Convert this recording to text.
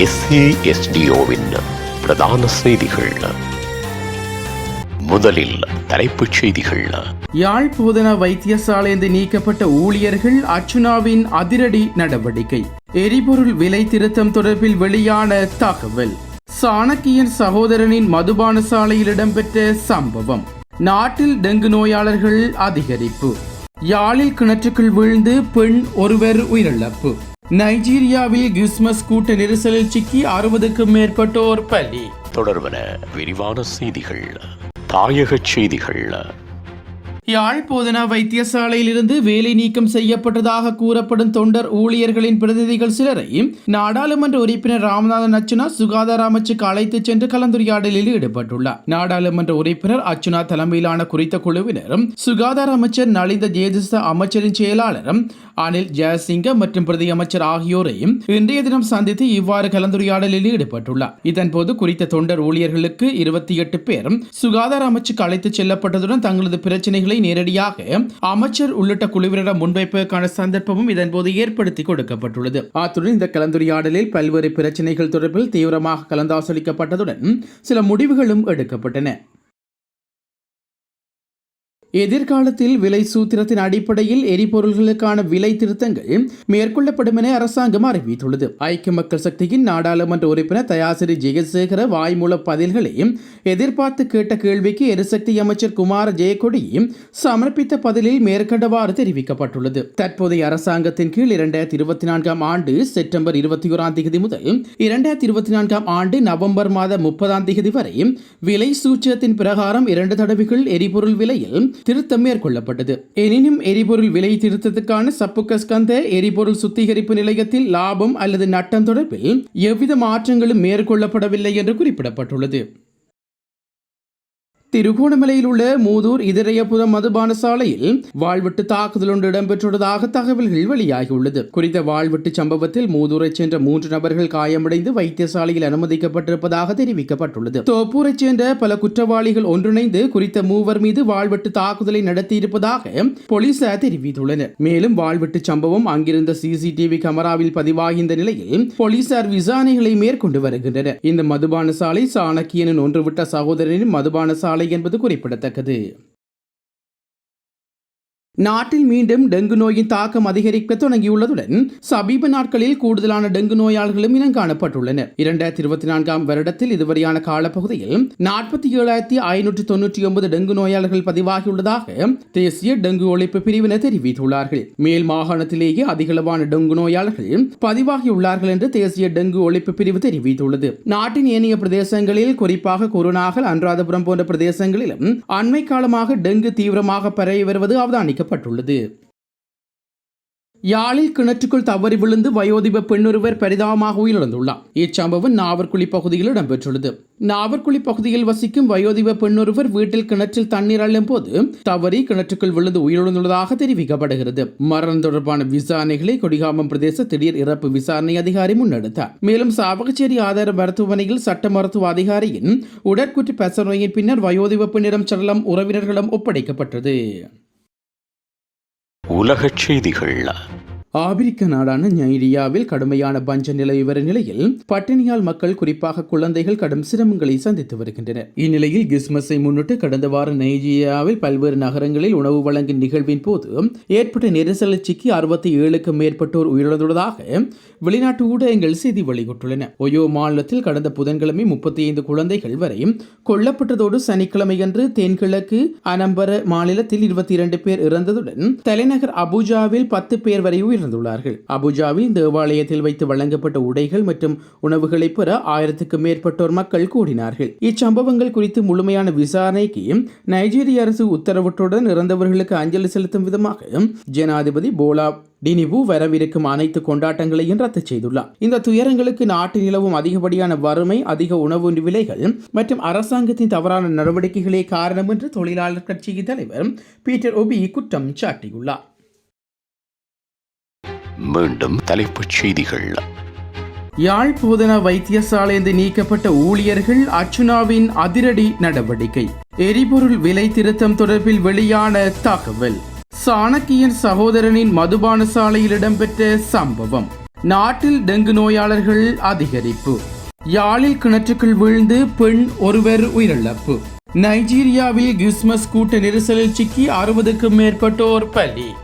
எஸ்ஏஎஸ்டிஓவின் பிரதான செய்திகள். முதலில் தலைப்புச் செய்திகள். யாழ் போதனா வைத்தியசாலைந்து நீக்கப்பட்ட ஊழியர்கள் அர்ச்சுனாவின் அதிரடி நடவடிக்கை. எரிபொருள் விலை திருத்தம் தொடர்பில் வெளியான தகவல். சாணக்கியன் சகோதரனின் மதுபான சாலையில் இடம்பெற்ற சம்பவம். நாட்டில் டெங்கு நோயாளர்கள் அதிகரிப்பு. யாழில் கிணற்றுக்குள் வீழ்ந்து பெண் ஒருவர் உயிரிழப்பு. நைஜீரியாவில் கிறிஸ்மஸ் கூட்ட நெரிசலில் சிக்கி அறுபதுக்கும் மேற்பட்டோர் பலி. தொடர்பன விரிவான செய்திகள் தாயகச் செய்திகள். யாழ் போதனா வைத்தியசாலையிலிருந்து வேலை நீக்கம் செய்யப்பட்டதாக கூறப்படும் தொண்டர் ஊழியர்களின் பிரதிநிதிகள் சிலரையும் நாடாளுமன்ற உறுப்பினர் ராமநாதன் அச்சுனா சுகாதார அமைச்சுக்கு அழைத்துச் சென்று கலந்துரையாடலில் ஈடுபட்டுள்ளார். நாடாளுமன்ற உறுப்பினர் அச்சுனா தலைமையிலான குறித்த குழுவினரும் சுகாதார அமைச்சர் நலிந்த ஜேதிச அமைச்சரின் செயலாளரும் அனில் ஜெயசிங்க மற்றும் பிரதி அமைச்சர் ஆகியோரையும் இன்றைய தினம் சந்தித்து இவ்வாறு கலந்துரையாடலில் ஈடுபட்டுள்ளார். இதன்போது குறித்த தொண்டர் ஊழியர்களுக்கு இருபத்தி எட்டு பேரும் சுகாதார அமைச்சுக்கு அழைத்துச் செல்லப்பட்டதுடன் தங்களது பிரச்சனைகளை நேரடியாக அமைச்சர் உள்ளிட்ட குழுவினரிடம் முன்வைப்பதற்கான சந்தர்ப்பமும் இதன்போது ஏற்படுத்தி கொடுக்கப்பட்டுள்ளது. அத்துடன் இந்த கலந்துரையாடலில் பல்வேறு பிரச்சனைகள் தொடர்பில் தீவிரமாக கலந்தாசலிக்கப்பட்டதுடன் சில முடிவுகளும் எடுக்கப்பட்டன. எதிர்காலத்தில் விலை சூத்திரத்தின் அடிப்படையில் எரிபொருள்களுக்கான விலை திருத்தங்கள் மேற்கொள்ளப்படும் என அரசாங்கம் அறிவித்துள்ளது. ஐக்கிய மக்கள் சக்தியின் நாடாளுமன்ற உறுப்பினர் தயாசிரி ஜெயசேகர வாய்மூல பதில்களை எதிர்பார்த்து கேட்ட கேள்விக்கு எரிசக்தி அமைச்சர் குமார ஜெயக்கொடி சமர்ப்பித்த பதிலில் மேற்கண்டவாறு தெரிவிக்கப்பட்டுள்ளது. தற்போதைய அரசாங்கத்தின் கீழ் இரண்டாயிரத்தி இருபத்தி நான்காம் ஆண்டு செப்டம்பர் இருபத்தி ஓராம் தேதி முதல் இரண்டாயிரத்தி இருபத்தி நான்காம் ஆண்டு நவம்பர் மாத முப்பதாம் தேதி வரை விலை சூத்திரத்தின் பிரகாரம் இரண்டு தடவைகள் எரிபொருள் விலையில் திருத்தம் மேற்கொள்ளப்பட்டது. எனினும் எரிபொருள் விலை திருத்தத்துக்கான சப்புகஸ்கந்த எரிபொருள் சுத்திகரிப்பு நிலையத்தில் லாபம் அல்லது நட்டம் தொடர்பில் எவ்வித மாற்றங்களும் மேற்கொள்ளப்படவில்லை என்று குறிப்பிடப்பட்டுள்ளது. திருகோணமலையில் உள்ள மூதூர் இதரையபுரம் மதுபான சாலையில் வாழ்வெட்டு தாக்குதல் ஒன்று இடம்பெற்றுள்ளதாக தகவல்கள் வெளியாகியுள்ளது. குறித்த வாழ்வெட்டு சம்பவத்தில் மூதூரைச் சென்ற மூன்று நபர்கள் காயமடைந்து வைத்தியசாலையில் அனுமதிக்கப்பட்டிருப்பதாக தெரிவிக்கப்பட்டுள்ளது. தோப்பூரைச் சேர்ந்த பல குற்றவாளிகள் ஒன்றிணைந்து குறித்த மூவர் மீது வாழ்வெட்டு தாக்குதலை நடத்தியிருப்பதாக போலீசார் தெரிவித்துள்ளனர். மேலும் வாழ்வெட்டு சம்பவம் அங்கிருந்த சிசிடிவி கேமராவில் பதிவாகின்ற நிலையில் போலீசார் விசாரணைகளை மேற்கொண்டு வருகின்றனர். இந்த மதுபான சாலை சாணக்கியனின் ஒன்றுவிட்ட சகோதரனின் மதுபான சாலை என்பது குறிப்பிடத்தக்கது. நாட்டில் மீண்டும் டெங்கு நோயின் தாக்கம் அதிகரிக்க தொடங்கியுள்ளதுடன் சமீப நாட்களில் கூடுதலான டெங்கு நோயாளர்களும் இனம் காணப்பட்டுள்ளனர். இரண்டாயிரத்தி இருபத்தி நான்காம் வருடத்தில் இதுவரையான காலப்பகுதியில் நாற்பத்தி ஏழாயிரத்தி ஐநூற்றி தொன்னூற்றி ஒன்பது டெங்கு நோயாளர்கள் பதிவாகியுள்ளதாக தேசிய டெங்கு ஒழிப்பு பிரிவினர் தெரிவித்துள்ளார்கள். மேல் மாகாணத்திலேயே அதிகளவான டெங்கு நோயாளர்கள் பதிவாகியுள்ளார்கள் என்று தேசிய டெங்கு ஒழிப்பு பிரிவு தெரிவித்துள்ளது. நாட்டின் ஏனைய பிரதேசங்களில் குறிப்பாக குருநாகல் அனுராதபுரம் போன்ற பிரதேசங்களிலும் அண்மை காலமாக டெங்கு தீவிரமாக பரவி வருவது அவதானிக்கப்பட்டது யாழில் கிணற்றுக்குள் தவறி விழுந்து வயோதிப பெண்ணொருவர் பரிதாபமாக உயிரிழந்துள்ளார். இச்சம்பவம் நாவற்குழி பகுதியில் இடம்பெற்றுள்ளது. நாவற்குழி பகுதியில் வசிக்கும் வயோதிப பெண்ணொருவர் வீட்டில் கிணற்றில் தண்ணீர் அள்ளும் போது தவறி கிணற்றுக்குள் விழுந்து உயிரிழந்துள்ளதாக தெரிவிக்கப்படுகிறது. மரணம் தொடர்பான விசாரணைகளை கொடிகாமம் பிரதேச திடீர் இறப்பு விசாரணை அதிகாரி முன்னெடுத்தார். மேலும் சாவகச்சேரி ஆதார மருத்துவமனையில் சட்ட மருத்துவ அதிகாரியின் உடற்குற்று பசநோயின் பின்னர் வயோதிப பெண்ணிடம் சடலம் உறவினர்களிடம் ஒப்படைக்கப்பட்டது. உலகச் செய்திகள் ஆப்பிரிக்க நாடான நைரியாவில் கடுமையான பஞ்ச நிலவி வரும் நிலையில் பட்டினியால் மக்கள் குறிப்பாக குழந்தைகள் கடும் சிரமங்களை சந்தித்து வருகின்றனர். இந்நிலையில் கிறிஸ்துமஸை முன்னிட்டு கடந்த வாரம் நைஜீரியாவில் பல்வேறு நகரங்களில் உணவு வழங்கும் நிகழ்வின் போது ஏற்பட்ட நெரிசலில் அறுபத்தி ஏழுக்கும் மேற்பட்டோர் உயிரிழந்துள்ளதாக வெளிநாட்டு ஊடகங்கள் செய்தி வெளியிட்டுள்ளன. ஒயோ மாநிலத்தில் கடந்த புதன்கிழமை முப்பத்தி ஐந்து குழந்தைகள் வரை கொல்லப்பட்டதோடு சனிக்கிழமையன்று தென்கிழக்கு அனம்பர மாநிலத்தில் இருபத்தி இரண்டு பேர் இறந்ததுடன் தலைநகர் அபுஜாவில் பத்து பேர் வரை உயிரிழந்துள்ளார்கள். அபுஜாவில் தேவாலயத்தில் வைத்து வழங்கப்பட்ட உடைகள் மற்றும் உணவுகளை பெற ஆயிரத்துக்கும் மேற்பட்டோர் மக்கள் கூடினார்கள். இச்சம்பவங்கள் குறித்து முழுமையான விசாரணைக்கு நைஜீரிய அரசு உத்தரவிட்டுடன் இறந்தவர்களுக்கு அஞ்சலி செலுத்தும் விதமாக ஜனாதிபதி போலா டினிவு வரவிருக்கும் அனைத்து கொண்டாட்டங்களையும் ரத்து செய்துள்ளார். இந்த துயரங்களுக்கு நாட்டில் நிலவும் அதிகப்படியான வறுமை அதிக உணவு விலைகள் மற்றும் அரசாங்கத்தின் தவறான நடவடிக்கைகளே காரணம் என்று தொழிலாளர் கட்சியின் தலைவர் பீட்டர் ஒபி குற்றம் சாட்டியுள்ளார். மீண்டும் தலைப்புச் செய்திகள். யாழ் போதன வைத்தியசாலைந்து நீக்கப்பட்ட ஊழியர்கள் அர்ச்சுனாவின் அதிரடி நடவடிக்கை. எரிபொருள் விலை திருத்தம் தொடர்பில் வெளியான தகவல். சாணக்கியன் சகோதரனின் மதுபான சாலையில் இடம்பெற்ற சம்பவம். நாட்டில் டெங்கு நோயாளர்கள் அதிகரிப்பு. யாழில் கிணற்றுக்குள் வீழ்ந்து பெண் ஒருவர் உயிரிழப்பு. நைஜீரியாவில் கிறிஸ்துமஸ் கூட்ட நெரிசலில் சிக்கி அறுபதுக்கும் மேற்பட்டோர் பலி.